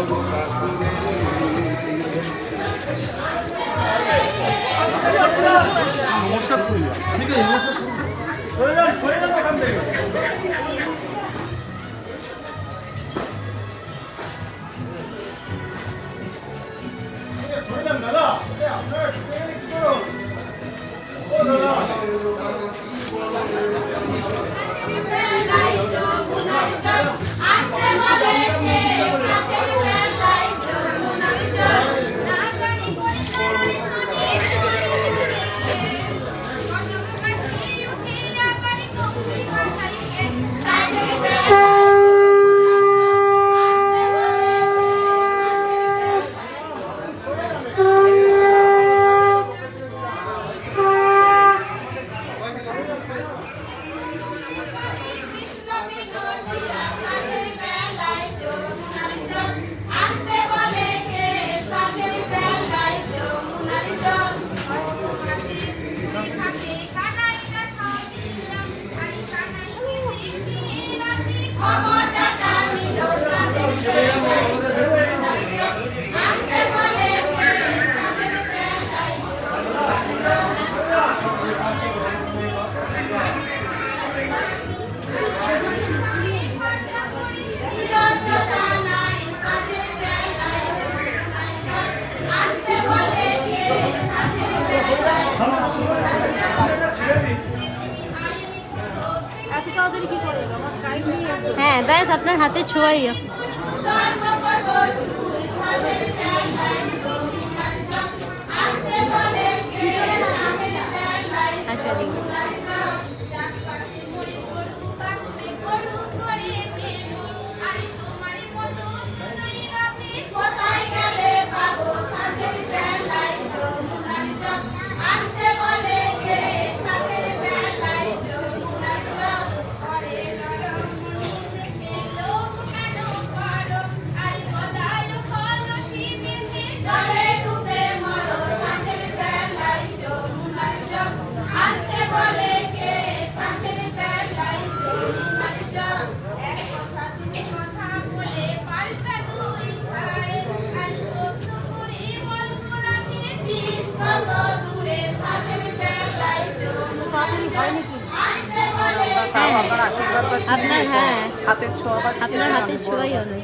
これだから、こ、হ্যাঁ ব্যাস আপনার হাতে ছোঁয়াই। আপনার হ্যাঁ। হাতের ছোঁয়া আপনার হাতে ছোঁয়াই অনেক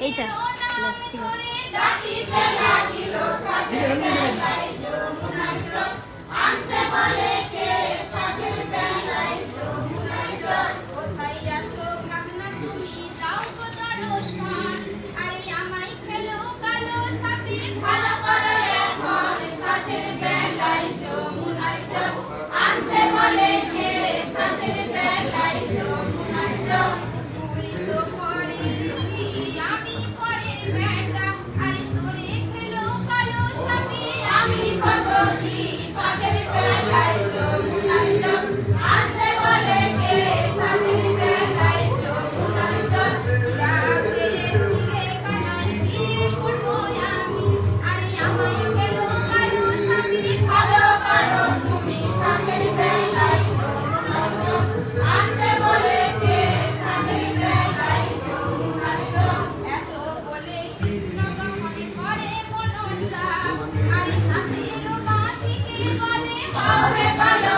এইটা। আনতে বলে কে সাথের বেলায় Hello.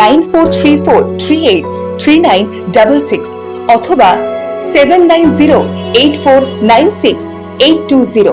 nine four three four three eight three nine double six অথবা seven nine zero eight four nine six eight two zero